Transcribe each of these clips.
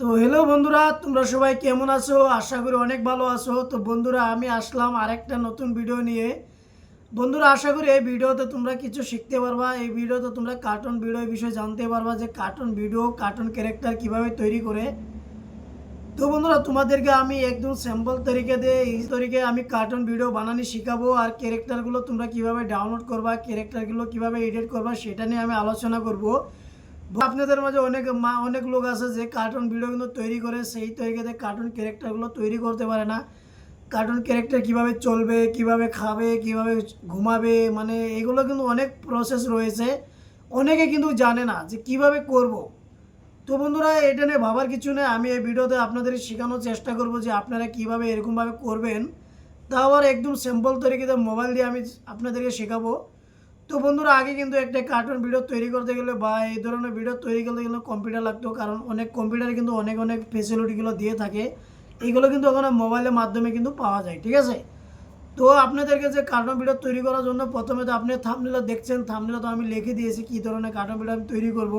তো হ্যালো বন্ধুরা, তোমরা সবাই কেমন আছো? আশা করি অনেক ভালো আছো। তো বন্ধুরা, আমি আসলাম আরেকটা নতুন ভিডিও নিয়ে। বন্ধুরা, আশা করি এই ভিডিওতে তোমরা কিছু শিখতে পারবা। এই ভিডিওতে তোমরা কার্টুন ভিডিও বিষয়ে জানতে পারবা যে কার্টুন ভিডিও কার্টুন ক্যারেক্টার কীভাবে তৈরি করে। তো বন্ধুরা, তোমাদেরকে আমি একদম স্যাম্পল তরিকে দিয়ে এই তরিকে আমি কার্টুন ভিডিও বানানি শেখাবো। আর ক্যারেক্টারগুলো তোমরা কীভাবে ডাউনলোড করবা ক্যারেক্টারগুলো কীভাবে এডিট করবা, সেটা নিয়ে আমি আলোচনা করব। আপনাদের মাঝে অনেক মা- অনেক লোক আছে যে কার্টুন ভিডিও কিন্তু তৈরি করে, সেই তরিকাতে কার্টুন ক্যারেক্টারগুলো তৈরি করতে পারে না। কার্টুন ক্যারেক্টার কীভাবে চলবে, কীভাবে খাবে, কীভাবে ঘুমাবে মানে এগুলো কিন্তু অনেক প্রসেস রয়েছে। অনেকে কিন্তু জানে না যে কীভাবে করব। তো বন্ধুরা, এটা নিয়ে ভাবার কিছু নেই। আমি এই ভিডিওতে আপনাদের শেখানোর চেষ্টা করব যে আপনারা কীভাবে এরকমভাবে করবেন। তা আবার একদম সিম্পল তরিকাতে মোবাইল দিয়ে আমি আপনাদেরকে শেখাবো। তো বন্ধুরা, আগে কিন্তু একটা কার্টুন ভিডিও তৈরি করতে গেলে বা এই ধরনের ভিডিও তৈরি করতে গেলে কম্পিউটার লাগতো, কারণ অনেক কম্পিউটারে কিন্তু অনেক অনেক ফেসিলিটিগুলো দিয়ে থাকে। এইগুলো কিন্তু ওখানে মোবাইলের মাধ্যমে কিন্তু পাওয়া যায়, ঠিক আছে? তো আপনাদেরকে যে কার্টুন ভিডিও তৈরি করার জন্য প্রথমে তো আপনি থামনিলা দেখছেন থামনিলা তো আমি লিখে দিয়েছি, কী ধরনের কার্টুন ভিডিও আমি তৈরি করব।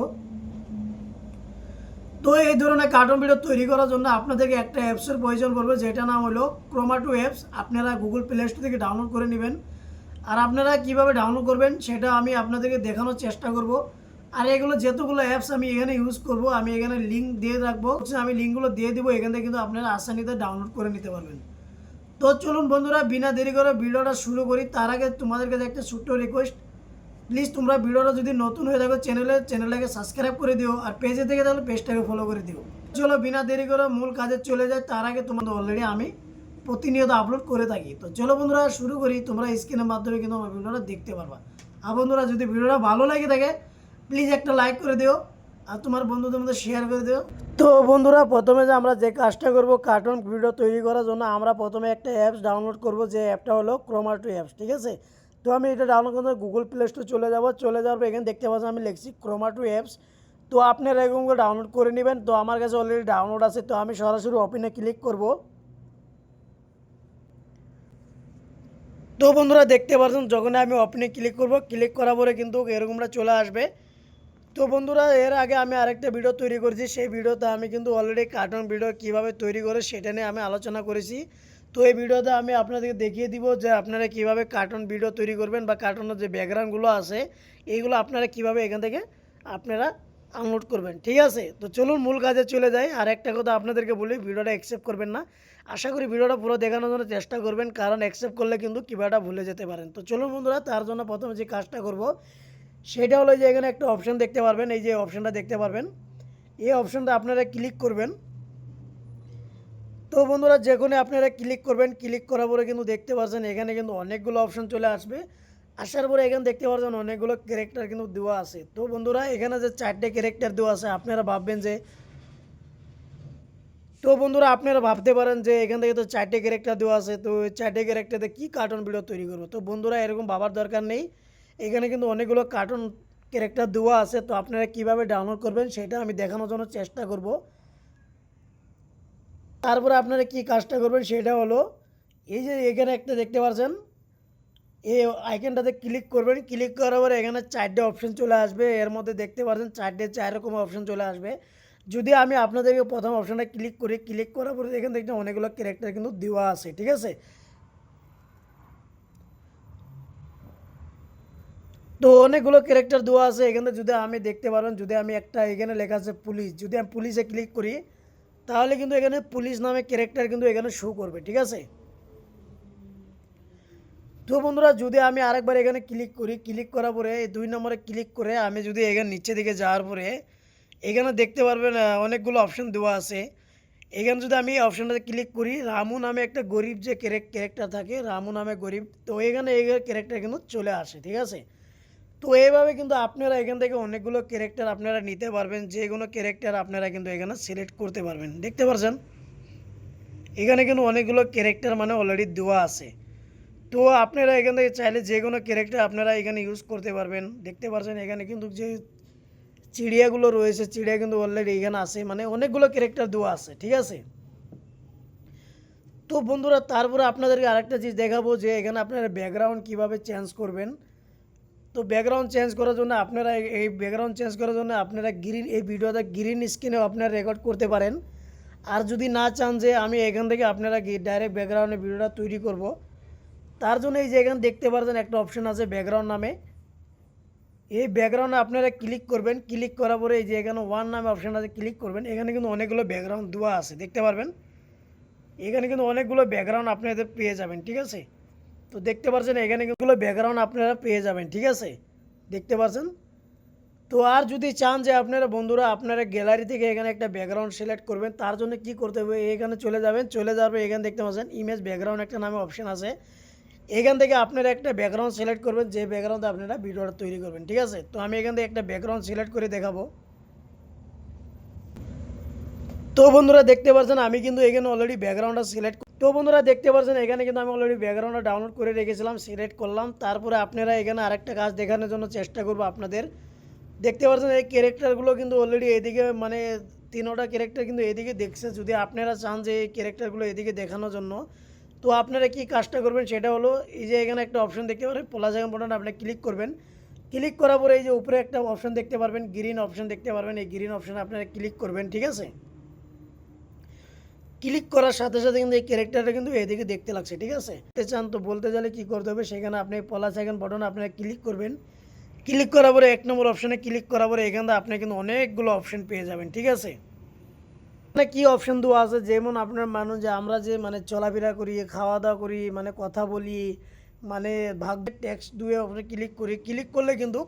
তো এই ধরনের কার্টুন ভিডিও তৈরি করার জন্য আপনাদেরকে একটা অ্যাপসের প্রয়োজন পড়বে যেটা নাম হলো ক্রোমাটো অ্যাপস আপনারা গুগল প্লে স্টোর থেকে ডাউনলোড করে নেবেন। আর আপনারা কীভাবে ডাউনলোড করবেন, সেটা আমি আপনাদেরকে দেখানোর চেষ্টা করব। আর এগুলো যেতগুলো অ্যাপস আমি এখানে ইউজ করব, আমি এখানে লিঙ্ক দিয়ে রাখব। আমি লিঙ্কগুলো দিয়ে দিব, এখান থেকে কিন্তু আপনারা আসানিতে ডাউনলোড করে নিতে পারবেন। তো চলুন বন্ধুরা, বিনা দেরি করে ভিডিওটা শুরু করি। তার আগে তোমাদের কাছে একটা ছোট্ট রিকোয়েস্ট প্লিজ তোমরা ভিডিওটা যদি নতুন হয়ে থাকো চ্যানেলে চ্যানেলটাকে সাবস্ক্রাইব করে দিও। আর পেজে থেকে তাহলে পেজটাকে ফলো করে দিও। চলো বিনা দেরি করে মূল কাজে চলে যায় তার আগে তোমাদের অলরেডি আমি প্রতিনিয়ত আপলোড করে থাকি। তো চলো বন্ধুরা, শুরু করি। তোমরা স্ক্রিনের মাধ্যমে কিন্তু আমার ভিডিওটা দেখতে পারবা। আর বন্ধুরা, যদি ভিডিওটা ভালো লাগে থাকে প্লিজ একটা লাইক করে দিও। আর তোমার বন্ধুদের মধ্যে শেয়ার করে দিও। তো বন্ধুরা, প্রথমে যে আমরা যে কাজটা করব কার্টুন ভিডিও তৈরি করার জন্য আমরা প্রথমে একটা অ্যাপস ডাউনলোড করব। যে অ্যাপটা হলো ক্রোমাটো অ্যাপস ঠিক আছে? তো আমি এটা ডাউনলোড করতে গুগল প্লে স্টোর চলে যাব। চলে যাওয়ার পর এখানে দেখতে পাচ্ছি আমি লিখছি ক্রোমাটো অ্যাপস তো আপনারা এরকম করে ডাউনলোড করে নেবেন। তো আমার কাছে অলরেডি ডাউনলোড আছে। তো আমি সরাসরি ওপেনে ক্লিক করব। তো বন্ধুরা দেখতে পাচ্ছেন যখন আমি ওপেনে ক্লিক করব ক্লিক করার পরে কিন্তু এরকমটা চলে আসবে। তো বন্ধুরা, এর আগে আমি আরেকটা ভিডিও তৈরি করেছি, সেই ভিডিওতে আমি কিন্তু অলরেডি কার্টুন ভিডিও কীভাবে তৈরি করে সেটা নিয়ে আমি আলোচনা করেছি। তো এই ভিডিওতে আমি আপনাদেরকে দেখিয়ে দিব যে আপনারা কীভাবে কার্টুন ভিডিও তৈরি করবেন বা কার্টুনের যে ব্যাকগ্রাউন্ডগুলো আছে, এইগুলো আপনারা কীভাবে এখান থেকে আপনারা আনলোড করবেন, ঠিক আছে? তো চলুন মূল কাজে চলে যাই। আর একটা কথা আপনাদেরকে বলি, ভিডিওটা অ্যাকসেপ্ট করবেন না। আশা করি ভিডিওটা পুরো দেখানোর জন্য চেষ্টা করবেন, কারণ অ্যাকসেপ্ট করলে কিন্তু কীভাবে ভুলে যেতে পারেন। তো চলুন বন্ধুরা, তার জন্য প্রথমে যে কাজটা করব, সেটা হলো যে এখানে একটা অপশন দেখতে পারবেন। এই যে অপশনটা দেখতে পারবেন। এই অপশনটা আপনারা ক্লিক করবেন। তো বন্ধুরা যেখানে আপনারা ক্লিক করবেন। ক্লিক করার পরে কিন্তু দেখতে পাচ্ছেন এখানে কিন্তু অনেকগুলো অপশন চলে আসবে। আসার পরে এখানে দেখতে পাচ্ছেন অনেকগুলো ক্যারেক্টার কিন্তু দেওয়া আছে। তো বন্ধুরা, এখানে যে চারটে ক্যারেক্টার দেওয়া আছে, আপনারা ভাববেন যে তো বন্ধুরা, আপনারা ভাবতে পারেন যে এখান থেকে তো চারটে ক্যারেক্টার দেওয়া আছে, তো চারটে ক্যারেক্টারে কী কার্টুন ভিডিও তৈরি করব? তো বন্ধুরা, এরকম ভাবার দরকার নেই। এখানে কিন্তু অনেকগুলো কার্টুন ক্যারেক্টার দেওয়া আছে, তো আপনারা কীভাবে ডাউনলোড করবেন সেটা আমি দেখানোর জন্য চেষ্টা করব। তারপরে আপনারা কি কাজটা করবেন সেটা হলো এই যে এখানে একটা দেখতে পাচ্ছেন এই আইকনটাতে ক্লিক করবেন ক্লিক করার পরে এখানে চারটে অপশন চলে আসবে। এর মধ্যে দেখতে পাচ্ছেন চারটে, চার রকম অপশন চলে আসবে। যদি আমি আপনাদেরকে প্রথম অপশনটা ক্লিক করি ক্লিক করার পরে এখানে দেখতে অনেকগুলো ক্যারেক্টার কিন্তু দেওয়া আছে, ঠিক আছে? তো অনেকগুলো ক্যারেক্টার দেওয়া আছে, এখানে যদি আমি দেখতে পারেন, যদি আমি একটা এখানে লেখা আছে পুলিশ যদি আমি পুলিশে ক্লিক করি, তাহলে কিন্তু এখানে পুলিশ নামে ক্যারেক্টার কিন্তু এখানে শো করবে, ঠিক আছে? তো বন্ধুরা, যদি আমি আরেকবার এখানে ক্লিক করি ক্লিক করার পরে, এই দুই নম্বরে ক্লিক করে আমি যদি এখানে নিচে দিকে যাওয়ার পরে, এখানে দেখতে পারবেন অনেকগুলো অপশন দেওয়া আছে। এখানে যদি আমি অপশনটাতে ক্লিক করি, রামু নামে একটা গরিব যে ক্যারেক্টার থাকে, রামু নামে গরিব, তো এখানে এই ক্যারেক্টার কিন্তু চলে আসে, ঠিক আছে? তো এইভাবে কিন্তু আপনারা এখান থেকে অনেকগুলো ক্যারেক্টার আপনারা নিতে পারবেন, যে কোনো ক্যারেক্টার আপনারা কিন্তু এখানে সিলেক্ট করতে পারবেন, দেখতে পারছেন? এখানে কিন্তু অনেকগুলো ক্যারেক্টার মানে অলরেডি দেওয়া আছে। তো আপনারা এখান থেকে চাইলে যে কোনো ক্যারেক্টার আপনারা এখানে ইউজ করতে পারবেন। দেখতে পারছেন এখানে কিন্তু যে চিড়িয়াগুলো রয়েছে, চিড়িয়া কিন্তু অলরেডি এখানে আছে। মানে অনেকগুলো ক্যারেক্টার দেওয়া আছে, ঠিক আছে? তো বন্ধুরা, তারপরে আপনাদেরকে আরেকটা জিনিস দেখাবো যে এখানে আপনারা ব্যাকগ্রাউন্ড কীভাবে চেঞ্জ করবেন। তো ব্যাকগ্রাউন্ড চেঞ্জ করার জন্য আপনারা এই- ব্যাকগ্রাউন্ড চেঞ্জ করার জন্য আপনারা গ্রিন এই ভিডিওটা গ্রিন স্ক্রিনেও আপনারা রেকর্ড করতে পারেন। আর যদি না চান যে আমি এখান থেকে আপনারা ডাইরেক্ট ব্যাকগ্রাউন্ডে ভিডিওটা তৈরি করব তার জন্য এই যে এখানে দেখতে পারছেন একটা অপশন আছে ব্যাকগ্রাউন্ড নামে। এই ব্যাকগ্রাউন্ডে আপনারা ক্লিক করবেন ক্লিক করার পরে এই যে এখানে ওয়ান নামে অপশন আছে ক্লিক করবেন। এখানে কিন্তু অনেকগুলো ব্যাকগ্রাউন্ড দেওয়া আছে, দেখতে পারবেন। এখানে কিন্তু অনেকগুলো ব্যাকগ্রাউন্ড আপনাদের পেয়ে যাবেন, ঠিক আছে? তো দেখতে পাচ্ছেন এখানে কিন্তু ব্যাকগ্রাউন্ড আপনারা পেয়ে যাবেন, ঠিক আছে? দেখতে পাচ্ছেন তো আর যদি চান যে আপনারা বন্ধুরা আপনারা গ্যালারি থেকে এখানে একটা ব্যাকগ্রাউন্ড সিলেক্ট করবেন, তার জন্য কি করতে হবে? এখানে চলে যাবেন, চলে যাওয়ার পর এখানে দেখতে পাচ্ছেন ইমেজ ব্যাকগ্রাউন্ড একটা নামে অপশন আছে। এখান থেকে আপনারা একটা ব্যাকগ্রাউন্ড সিলেক্ট করবেন, যে ব্যাকগ্রাউন্ডে আপনারা ভিডিওটা তৈরি করবেন, ঠিক আছে? তো আমি এখান থেকে একটা ব্যাকগ্রাউন্ড সিলেক্ট করে দেখাবো। তো বন্ধুরা দেখতে পাচ্ছেন, আমি কিন্তু এখানে অলরেডি ব্যাকগ্রাউন্ডটা সিলেক্ট তো বন্ধুরা দেখতে পাচ্ছেন, এখানে কিন্তু আমি অলরেডি ব্যাকগ্রাউন্ডটা ডাউনলোড করে রেখেছিলাম সিলেক্ট করলাম। তারপরে আপনারা এখানে আরেকটা কাজ দেখানোর জন্য চেষ্টা করব আপনাদের। দেখতে পাচ্ছেন, এই ক্যারেক্টারগুলো কিন্তু অলরেডি এদিকে মানে তিনোটা ক্যারেক্টার কিন্তু এদিকে দেখছে। যদি আপনারা চান যে এই ক্যারেক্টারগুলো এদিকে দেখানোর জন্য তো আপনারা কি কাজটা করবেন সেটা হলো, এই যে এখানে একটা অপশন দেখতে পারেন প্লাস আইকন বাটন আপনি ক্লিক করবেন। ক্লিক করার পরে এই যে উপরে একটা অপশন দেখতে পারবেন গ্রিন অপশন দেখতে পারবেন, এই গ্রিন অপশনে আপনারা ক্লিক করবেন, ঠিক আছে? ক্লিক করার সাথে সাথে কিন্তু এই ক্যারেক্টারটা কিন্তু এদিকে দেখতে লাগছে, ঠিক আছে? চান তো বলতে গেলে কি করতে হবে, সেখানে আপনি প্লাস আইকন বাটন আপনারা ক্লিক করবেন। ক্লিক করার পরে এক নম্বর অপশনে ক্লিক করার পরে এখানে আপনি কিন্তু অনেকগুলো অপশন পেয়ে যাবেন, ঠিক আছে? মানে কি অপশন দেওয়া আছে? যেমন আপনার মানুষ যে আমরা যে মানে চলাফেরা করি, খাওয়া দাওয়া করি মানে কথা বলি মানে ভাগ ট্যাক্স দুয়ে আপনি ক্লিক করি ক্লিক করলে কিন্তু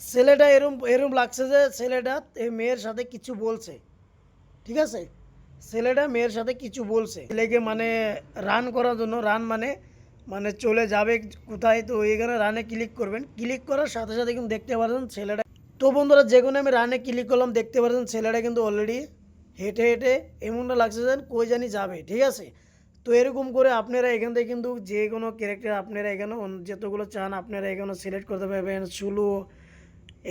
ছেলেটা এরম এরম লাগছে যে ছেলেটা এই মেয়ের সাথে কিছু বলছে। ঠিক আছে? ছেলেটা মেয়ের সাথে কিছু বলছে। ছেলেকে মানে রান করার জন্য রান মানে মানে চলে যাবে কোথায়? তো এখানে রানে ক্লিক করবেন। ক্লিক করার সাথে সাথে কিন্তু দেখতে পাচ্ছেন ছেলেটা। তো বন্ধুরা যে কোনো আমি রানে ক্লিক করলাম, দেখতে পাচ্ছেন ছেলেটা কিন্তু অলরেডি হেঁটে হেঁটে এমনটা লাগছে যেন কই জানি যাবে, ঠিক আছে? তো এরকম করে আপনারা এখান থেকে কিন্তু যে কোনো ক্যারেক্টার আপনারা এখানে যতগুলো চান আপনারা এখানে সিলেক্ট করতে পারবেন। সুলু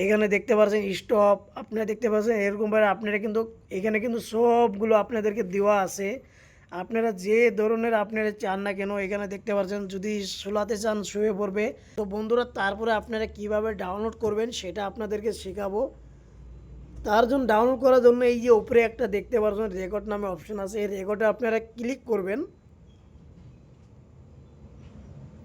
এখানে দেখতে পাচ্ছেন স্টপ আপনারা দেখতে পাচ্ছেন এরকমভাবে আপনারা কিন্তু, এখানে কিন্তু সবগুলো আপনাদেরকে দেওয়া আছে। আপনারা যে ধরনের আপনারা চান না কেন, এখানে দেখতে পাচ্ছেন যদি শোলাতে চান শুয়ে পড়বে। তো বন্ধুরা, তারপরে আপনারা কীভাবে ডাউনলোড করবেন সেটা আপনাদেরকে শেখাবো। তার জন্য ডাউনলোড করার জন্য এই যে উপরে একটা দেখতে পাচ্ছেন রেকর্ড নামে অপশন আছে। এই রেকর্ডে আপনারা ক্লিক করবেন।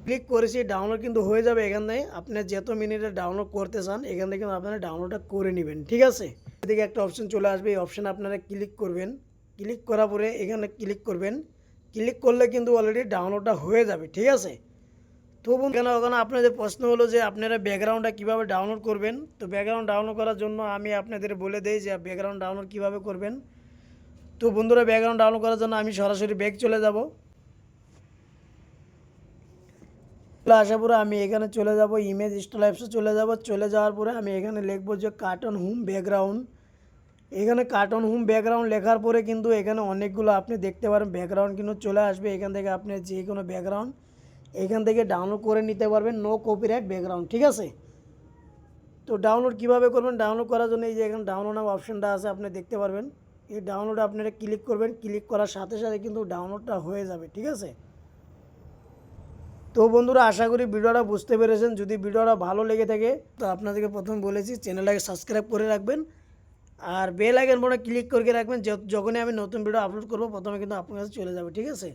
ক্লিক করেছি ডাউনলোড কিন্তু হয়ে যাবে এখান থেকে। আপনি যত মিনিটে ডাউনলোড করতে চান, এখান থেকে কিন্তু আপনারা ডাউনলোডটা করে নেবেন, ঠিক আছে? এদিকে একটা অপশন চলে আসবে, এই অপশানে আপনারা ক্লিক করবেন। ক্লিক করার পরে এখানে ক্লিক করবেন। ক্লিক করলে কিন্তু অলরেডি ডাউনলোডটা হয়ে যাবে, ঠিক আছে? তো কেন ওখানে আপনাদের প্রশ্ন হলো যে আপনারা ব্যাকগ্রাউন্ডটা কীভাবে ডাউনলোড করবেন? তো ব্যাকগ্রাউন্ড ডাউনলোড করার জন্য আমি আপনাদের বলে দেই যে ব্যাকগ্রাউন্ড ডাউনলোড কীভাবে করবেন। তো বন্ধুরা ব্যাকগ্রাউন্ড ডাউনলোড করার জন্য আমি সরাসরি ব্যাক চলে যাব। আসার পরে আমি এখানে চলে যাব ইমেজ স্টল অ্যাপসে চলে যাব। চলে যাওয়ার পরে আমি এখানে লিখব যে কার্টন হোম ব্যাকগ্রাউন্ড এখানে কার্টন হোম ব্যাকগ্রাউন্ড লেখার পরে কিন্তু এখানে অনেকগুলো আপনি দেখতে পারেন ব্যাকগ্রাউন্ড কিন্তু চলে আসবে এখান থেকে আপনি যে কোনো ব্যাকগ্রাউন্ড এখান থেকে ডাউনলোড করে নিতে পারবেন নো কপিরাইট ব্যাকগ্রাউন্ড ঠিক আছে? তো ডাউনলোড কীভাবে করবেন? ডাউনলোড করার জন্য এই যে এখানে ডাউনলোড নাম অপশনটা আছে, আপনি দেখতে পারবেন। এই ডাউনলোড আপনারা ক্লিক করবেন ক্লিক করার সাথে সাথে কিন্তু ডাউনলোডটা হয়ে যাবে, ঠিক আছে? তো বন্ধুরা, আশা করি ভিডিওটা বুঝতে পেরেছেন। যদি ভিডিওটা ভালো লেগে থাকে, তো আপনাদেরকে প্রথম বলেছি, চ্যানেলটাকে সাবস্ক্রাইব করে রাখবেন। আর বেল আইকন বটনে ক্লিক করে রাখবেন যখনই আমি নতুন ভিডিও আপলোড করব, প্রথমে কিন্তু আপনার কাছে চলে যাবে, ঠিক আছে?